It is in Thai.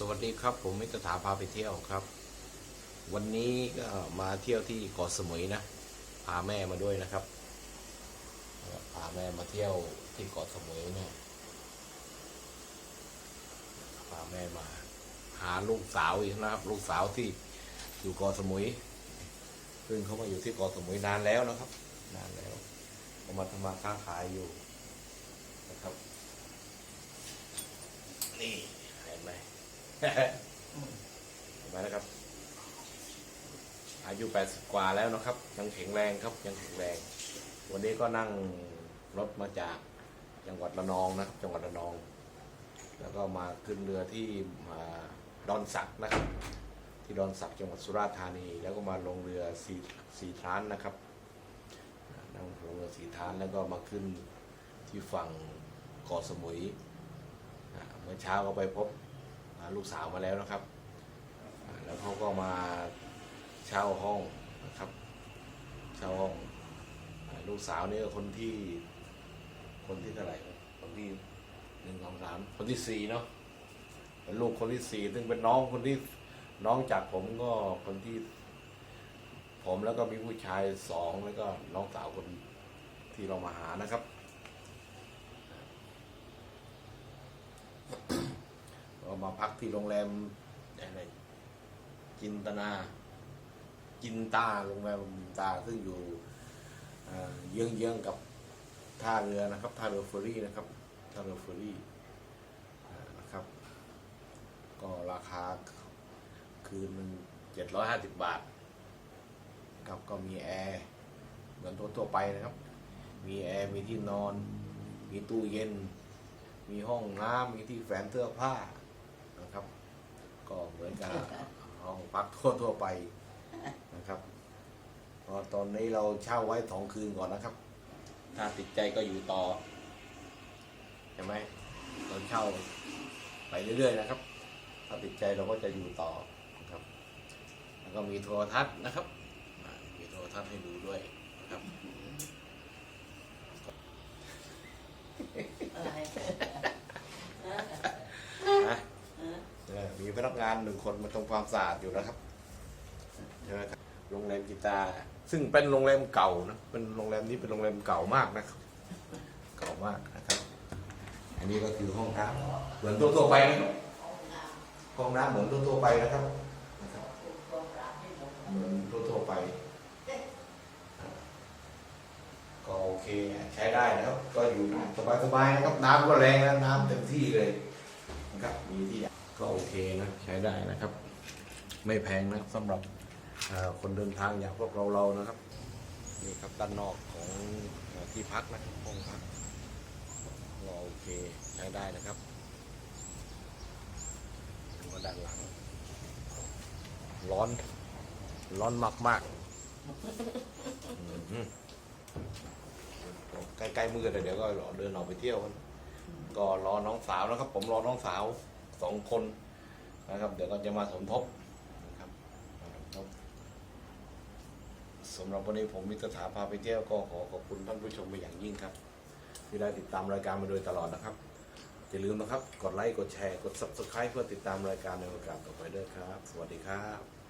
สวัสดีครับ ผมมิตรถาพาไปเที่ยวครับ วันนี้ก็มาเที่ยวที่เกาะสมุยนะ พาแม่มาด้วยนะครับ พาแม่มาเที่ยวที่เกาะสมุยเนี่ยพาแม่มา หาลูกสาวอีกนะครับ ลูกสาวที่อยู่เกาะสมุย ซึ่งเขามาอยู่ที่เกาะสมุยนานแล้วนะครับ นานแล้วเขามาทำมาค้าขายอยู่นะครับ นี่เห็นไหม เห็นไหมนะครับ อายุ80กว่าแล้วนะครับ ยังแข็งแรงครับยังแข็งแรง วันนี้ก็นั่งรถมาจากจังหวัดระนองนะครับจังหวัดระนอง แล้วก็มาขึ้นเรือที่ดอนสักนะครับ ที่ดอนสักจังหวัดสุราษฎร์ธานี แล้วก็มาลงเรือสีสีทานนะครับนั่งลงเรือสีทานแล้วก็มาขึ้นที่ฝั่งเกาะสมุยเมื่อเช้าก็ไปพบ ลูกสาวมาแล้วนะครับ แล้วเขาก็มาเช่าห้องนะครับ เช่าห้อง ลูกสาวนี่ก็คนที่ คนที่เท่าไหร่คนที่หนึ่งสองสามคนที่สี่เนาะลูกคนที่สี่ซึ่งเป็นน้องคนที่น้องจากผมก็คนที่ ผมแล้วก็มีผู้ชายสองแล้วก็น้องสาวคนที่เรามาหานะครับ มาพักที่โรงแรมอะไรจินตนา จินตาโรงแรมจินตาซึ่งอยู่เอ่อเยื้องๆกับท่าเรือนะครับท่าเรือเฟอรี่นะครับท่าเรือเฟอรี่นะครับ ก็ราคาคืนหนึ่งเจ็ดร้อยห้าสิบบาทครับก็มีแอร์เหมือนทั่วๆไปนะครับ มีแอร์มีที่นอน มีตู้เย็น มีห้องน้ำมีที่แฝนเสื้อผ้า นะครับ ก็เหมือนกับห้องพักทั่วทั่วๆไปนะครับพอตอนนี้เราเช่าไว้สองคืนก่อนนะครับ ถ้าติดใจก็อยู่ต่อใช่ไหมเราเช่าไปเรื่อยๆนะครับ ถ้าติดใจเราก็จะอยู่ต่อนะครับ แล้วก็มีโทรทัศน์นะครับ มีโทรทัศน์ให้ดูด้วยนะครับ อะไร นะเออมีพนักงานหนึ่งคนมาทำความสะอาดอยู่นะครับใช่ไหมครับโรงแรมกีตาร์ซึ่งเป็นโรงแรมเก่านะเป็นโรงแรมนี้เป็นโรงแรมเก่ามากนะครับ เก่ามากนะครับ อันนี้ก็คือห้องน้ำเหมือนทั่วไปนะครับห้องน้ำเหมือนทั่วไปนะครับเหมือนทั่วไปก็โอเคใช้ได้นะครับ ก็อยู่สบายๆนะครับน้ำก็แรงนะน้ำเต็มที่เลยนะครับมีที่ ก็โอเคนะใช้ได้นะครับ ไม่แพงนะสำหรับคนเดินทางอย่างพวกเราเรานะครับนี่ครับด้านนอกของที่พักนะห้องพักก็โอเคใช้ได้นะครับแล้วก็ด้านหลัง ร้อน ร้อนมากมากใกล้ๆมืดเดี๋ยวก็เดินออกไปเที่ยวกันก็รอน้องสาวนะครับ ผมรอน้องสาว สองคนนะครับ เดี๋ยวก็จะมาสมทบนะครับสมทบสำหรับวันนี้ผมมิตรถาพาไปเที่ยวก็ขอขอบคุณท่านผู้ชมเป็นอย่างยิ่งครับ ที่ได้ติดตามรายการมาโดยตลอดนะครับอย่าลืมนะครับ กดไลค์ กดแชร์ กด subscribe เพื่อติดตามรายการในโอกาสต่อไปด้วยครับ สวัสดีครับ